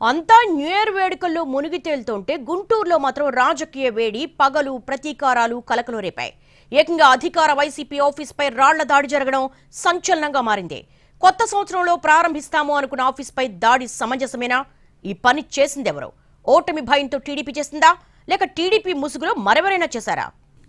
అంతా new year వేడుకల్లో మునిగి తేలుతుంటే గుంటూరులో మాత్రం రాజకీయ వేడి పగలు ప్రతీకారాలు కలకలు రేపాయి. ఏకంగా అధికార వైసీపీ ఆఫీస్పై రాళ్ళ దాడి జరగడం సంచలనంగా మారింది. కొత్త సంవత్సరంలో ప్రారంభిస్తాము అనుకున్న ఆఫీస్పై దాడి సమంజసమేనా? ఈ పని చేసిందెవరో? ఓటమి భయంతో టీడీపీ చేసిందా? లేక టీడీపీ ముసుగులో మరెవరైనా చేశారా?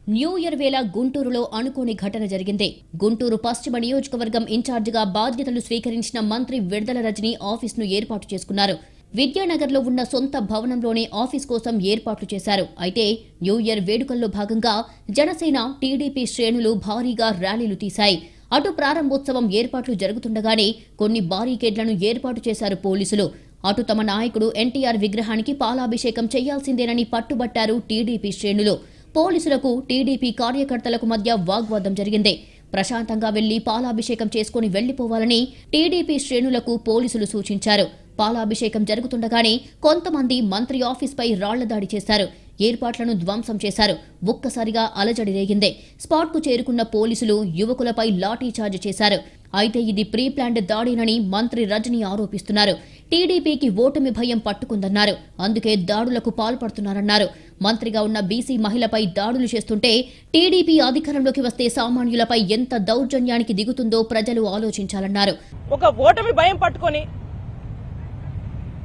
న్యూ ఇయర్ వేళ గుంటూరులో అనుకోని ఘటన జరిగింది. గుంటూరు పశ్చిమ నియోజకవర్గం ఇన్ఛార్జిగా బాధ్యతలు స్వీకరించిన మంత్రి విడుదల రజని ఆఫీసును ఏర్పాటు చేసుకున్నారు. విద్యానగర్లో ఉన్న సొంత భవనంలోనే ఆఫీస్ కోసం ఏర్పాట్లు చేశారు. అయితే న్యూ ఇయర్ వేడుకల్లో భాగంగా జనసేన టీడీపీ శ్రేణులు భారీగా ర్యాలీలు తీశాయి. అటు ప్రారంభోత్సవం ఏర్పాట్లు జరుగుతుండగానే కొన్ని బారీకేడ్లను ఏర్పాటు చేశారు పోలీసులు. అటు తమ నాయకుడు ఎన్టీఆర్ విగ్రహానికి పాలాభిషేకం చేయాల్సిందేనని పట్టుబట్టారు టీడీపీ శ్రేణులు. పోలీసులకు టీడీపీ కార్యకర్తలకు మధ్య వాగ్వాదం జరిగింది. ప్రశాంతంగా వెళ్ళి పాలాభిషేకం చేసుకుని వెళ్ళిపోవాలని టీడీపీ శ్రేణులకు పోలీసులు సూచించారు. పాలాభిషేకం జరుగుతుండగానే కొంతమంది మంత్రి ఆఫీస్పై రాళ్ళ దాడి చేశారు. ఏర్పాట్లను ధ్వంసం చేశారు. ఒక్కసారిగా అలజడి రేగిందే. స్పాట్కు చేరుకున్న పోలీసులు యువకులపై లాఠీచార్జ్ చేశారు. అయితే ఇది ప్రీ ప్లాన్డ్ దాడినని మంత్రి రజని ఆరోపిస్తున్నారు. టీడీపీకి ఓటమి భయం పట్టుకుందన్నారు. అందుకే దాడులకు పాల్పడుతున్నారన్నారు. మంత్రిగా ఉన్న బీసీ మహిళపై దాడులు చేస్తుంటే టీడీపీ అధికారంలోకి వస్తే సామాన్యులపై ఎంత దౌర్జన్యానికి దిగుతుందో ప్రజలు ఆలోచించాలన్నారు. ఒక ఓటమి భయం పట్టుకొని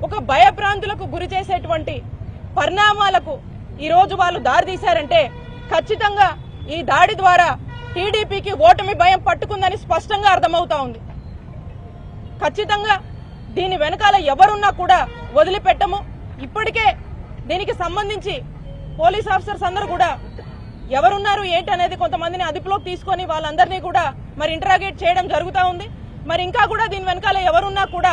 ఒక భయభ్రాంతులకు గురి చేసేటువంటి పరిణామాలకు ఈరోజు వాళ్ళు దారితీశారంటే ఖచ్చితంగా ఈ దాడి ద్వారా టీడీపీకి ఓటమి భయం పట్టుకుందని స్పష్టంగా అర్థమవుతా ఉంది. ఖచ్చితంగా దీని వెనకాల ఎవరున్నా కూడా వదిలిపెట్టము. ఇప్పటికే దీనికి సంబంధించి పోలీస్ ఆఫీసర్స్ అందరూ కూడా ఎవరున్నారు ఏంటి అనేది కొంతమందిని అదుపులోకి తీసుకొని వాళ్ళందరినీ కూడా మరి ఇంటరాగేట్ చేయడం జరుగుతూ ఉంది. మరి ఇంకా కూడా దీని వెనకాల ఎవరున్నా కూడా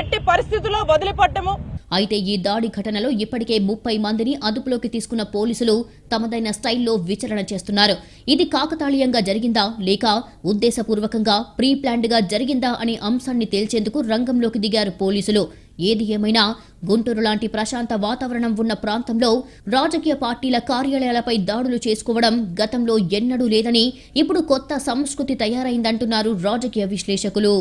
ఎట్టి పరిస్థితుల్లో వదిలిపట్టము. అయితే ఈ దాడి ఘటనలో ఇప్పటికే ముప్పై మందిని అదుపులోకి తీసుకున్న పోలీసులు తమదైన స్టైల్లో విచారణ చేస్తున్నారు. ఇది కాకతాళీయంగా జరిగిందా లేక ఉద్దేశపూర్వకంగా ప్రీ ప్లాన్డ్గా జరిగిందా అనే అంశాన్ని తేల్చేందుకు రంగంలోకి దిగారు పోలీసులు. ఏది ఏమైనా గుంటూరు లాంటి ప్రశాంత వాతావరణం ఉన్న ప్రాంతంలో రాజకీయ పార్టీల కార్యాలయాలపై దాడులు చేసుకోవడం గతంలో ఎన్నడూ లేదని ఇప్పుడు కొత్త సంస్కృతి తయారైందంటున్నారు రాజకీయ విశ్లేషకులు.